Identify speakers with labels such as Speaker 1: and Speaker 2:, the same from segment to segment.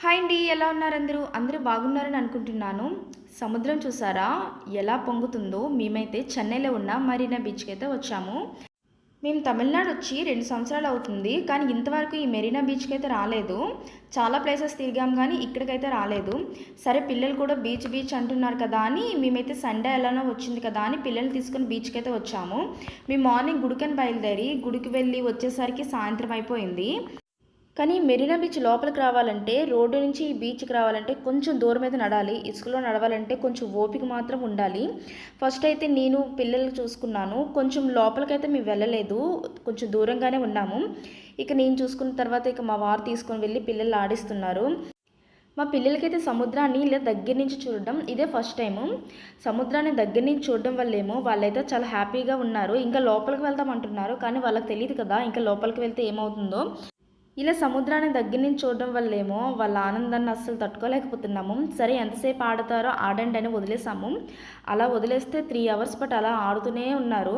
Speaker 1: Hi అండి ఎలా ఉన్నారు అందరూ? అందరూ బాగున్నారని అనుకుంటున్నాను. సముద్రం చూసారా? ఎలా పొంగుతుందో మేమైతే చెన్నైలో ఉన్న మరీనా బీచ్కి అయితే వచ్చాము. మేము తమిళనాడు వచ్చి రెండు సంవత్సరాలు అవుతుంది కానీ ఇంతవరకు ఈ మెరీనా బీచ్కి అయితే రాలేదు. చాలా ప్లేసెస్ తిరిగాం కానీ ఇక్కడికైతే రాలేదు. సరే పిల్లలు కూడా బీచ్ బీచ్ అంటున్నారు కదా అని మేమైతే సండే ఎలానో వచ్చింది కదా అని పిల్లల్ని తీసుకొని బీచ్కి అయితే వచ్చాము. మేము మార్నింగ్ గుడికని బయలుదేరి గుడికి వెళ్ళి వచ్చేసరికి సాయంత్రం అయిపోయింది. కానీ మెరీనా బీచ్ లోపలికి రావాలంటే రోడ్డు నుంచి ఈ బీచ్కి రావాలంటే కొంచెం దూరం అయితే నడాలి. ఇసుకలో నడవాలంటే కొంచెం ఓపిక మాత్రం ఉండాలి. ఫస్ట్ అయితే నేను పిల్లలు చూసుకున్నాను. కొంచెం లోపలికైతే మేము వెళ్ళలేదు. కొంచెం దూరంగానే ఉన్నాము. ఇక నేను చూసుకున్న తర్వాత ఇక మా వారు తీసుకొని వెళ్ళి పిల్లలు ఆడిస్తున్నారు. మా పిల్లలకైతే సముద్రాన్ని ఇలా దగ్గర నుంచి చూడడం ఇదే ఫస్ట్ టైము. సముద్రాన్ని దగ్గర నుంచి చూడడం వల్లేమో వాళ్ళైతే చాలా హ్యాపీగా ఉన్నారు. ఇంకా లోపలికి వెళ్దాం అంటున్నారు. కానీ వాళ్ళకి తెలియదు కదా ఇంకా లోపలికి వెళ్తే ఏమవుతుందో. ఇలా సముద్రాన్ని దగ్గర నుంచి చూడడం వల్లేమో వాళ్ళ ఆనందాన్ని అస్సలు తట్టుకోలేకపోతున్నాము. సరే ఎంతసేపు ఆడతారో ఆడండి అని వదిలేసాము అలా వదిలేస్తే త్రీ అవర్స్ బట్ అలా ఆడుతూనే ఉన్నారు.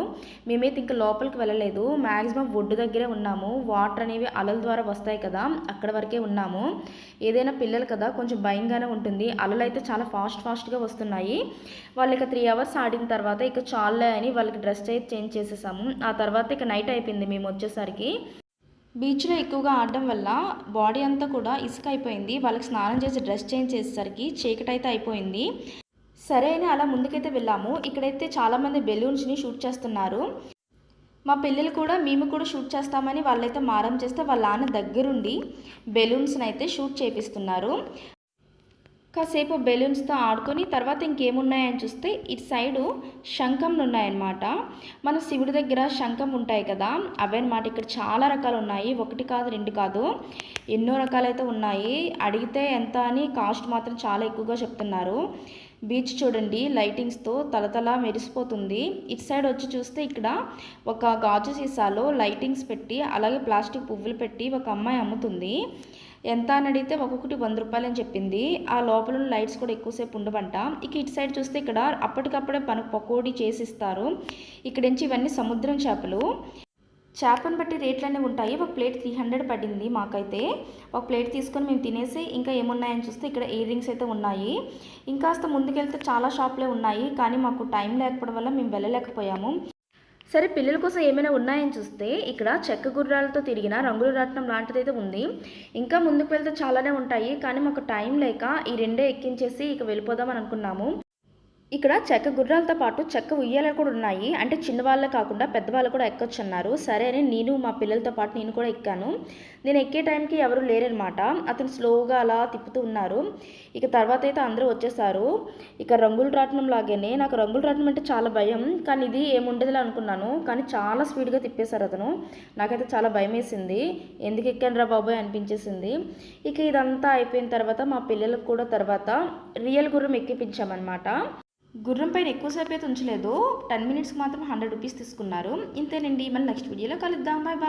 Speaker 1: మేమైతే ఇంకా లోపలికి వెళ్ళలేదు. మ్యాక్సిమం ఒడ్డు దగ్గరే ఉన్నాము. వాటర్ అనేవి అలల ద్వారా వస్తాయి కదా అక్కడ వరకే ఉన్నాము. ఏదైనా పిల్లలు కదా కొంచెం భయంగానే ఉంటుంది. అలలు అయితే చాలా ఫాస్ట్ ఫాస్ట్గా వస్తున్నాయి. వాళ్ళు ఇక త్రీ అవర్స్ ఆడిన తర్వాత ఇక చాలే అని వాళ్ళకి డ్రెస్ అయితే చేంజ్ చేసేసాము. ఆ తర్వాత ఇక నైట్ అయిపోయింది మేము వచ్చేసరికి. బీచ్లో ఎక్కువగా ఆడడం వల్ల బాడీ అంతా కూడా ఇసుక అయిపోయింది. వాళ్ళకి స్నానం చేసి డ్రెస్ చేంజ్ చేసేసరికి చీకటి అయితే అయిపోయింది. సరే అని అలా ముందుకైతే వెళ్ళాము. ఇక్కడైతే చాలామంది బెలూన్స్ని షూట్ చేస్తున్నారు. మా పిల్లలు కూడా మేము కూడా షూట్ చేస్తామని వాళ్ళైతే మారం చేస్తే వాళ్ళ నాన్న దగ్గరుండి బెలూన్స్ని అయితే షూట్ చేపిస్తున్నారు. కాసేపు బెలూన్స్తో ఆడుకొని తర్వాత ఇంకేమున్నాయని చూస్తే ఇటు సైడు శంఖంలు ఉన్నాయన్నమాట మన శివుడి దగ్గర శంఖం ఉంటాయి కదా అవే అనమాట ఇక్కడ చాలా రకాలు ఉన్నాయి ఒకటి కాదు రెండు కాదు. ఎన్నో రకాలైతే ఉన్నాయి. అడిగితే ఎంత అని కాస్ట్ మాత్రం చాలా ఎక్కువగా చెప్తున్నారు. బీచ్ చూడండి లైటింగ్స్తో తలతల మెరిసిపోతుంది. ఇటు సైడ్ వచ్చి చూస్తే ఇక్కడ ఒక గాజు సీసాలో లైటింగ్స్ పెట్టి అలాగే ప్లాస్టిక్ పువ్వులు పెట్టి ఒక అమ్మాయి అమ్ముతుంది. ఎంత అని అడిగితే ఒక్కొక్కటి వంద రూపాయలు అని చెప్పింది. ఆ లోపల లైట్స్ కూడా ఎక్కువసేపు ఉండవంట. ఇక ఇటు సైడ్ చూస్తే ఇక్కడ అప్పటికప్పుడే మనకు పకోడీ చేసిస్తారు. ఇక్కడ నుంచి ఇవన్నీ సముద్రం చేపలు. చేపను బట్టి రేట్లు అనేవి ఉంటాయి. ఒక ప్లేట్ త్రీ హండ్రెడ్ పడింది మాకైతే. ఒక ప్లేట్ తీసుకొని మేము తినేసి ఇంకా ఏమున్నాయని చూస్తే ఇక్కడ ఇయర్ రింగ్స్ అయితే ఉన్నాయి. ఇంకాస్త ముందుకెళ్తే చాలా షాప్లే ఉన్నాయి. కానీ మాకు టైం లేకపోవడం వల్ల మేము వెళ్ళలేకపోయాము. సరే పిల్లల కోసం ఏమైనా ఉన్నాయని చూస్తే ఇక్కడ చెక్క గుర్రాలతో తిరిగిన రంగుల రాట్నం లాంటిది అయితే ఉంది. ఇంకా ముందుకు వెళ్తే చాలానే ఉంటాయి. కానీ మాకు టైం లేక ఈ రెండే ఎక్కించేసి ఇక వెళ్ళిపోదామని అనుకున్నాము. ఇక్కడ చెక్క గుర్రాలతో పాటు చెక్క ఉయ్యాలు కూడా ఉన్నాయి. అంటే చిన్నవాళ్ళే కాకుండా పెద్దవాళ్ళు కూడా ఎక్కొచ్చు అన్నారు సరే అని నేను మా పిల్లలతో పాటు నేను కూడా ఎక్కాను. నేను ఎక్కే టైంకి ఎవరు లేరనమాట అతను స్లోగా అలా తిప్పుతూ ఉన్నారు. ఇక తర్వాత అయితే అందరూ వచ్చేసారు. ఇక రంగుల రాట్నం లాగానే నాకు రంగుల రాట్నం అంటే చాలా భయం. కానీ ఇది ఏముండదులే అనుకున్నాను. కానీ చాలా స్పీడ్గా తిప్పేశారు అతను. నాకైతే చాలా భయం వేసింది ఎందుకు ఎక్కాను రా బాబోయ్ అనిపించేసింది. ఇక ఇదంతా అయిపోయిన తర్వాత మా పిల్లలకు కూడా తర్వాత రియల్ గుర్రం ఎక్కిపించామన్నమాట. గుర్రం పైన ఎక్కువసేపు అయితే ఉంచలేదు. టెన్ మినిట్స్కి మాత్రం హండ్రెడ్ రూపీస్ తీసుకున్నారు. ఇంతేనండి. మళ్ళీ నెక్స్ట్ వీడియోలో కలుద్దాం. Bye bye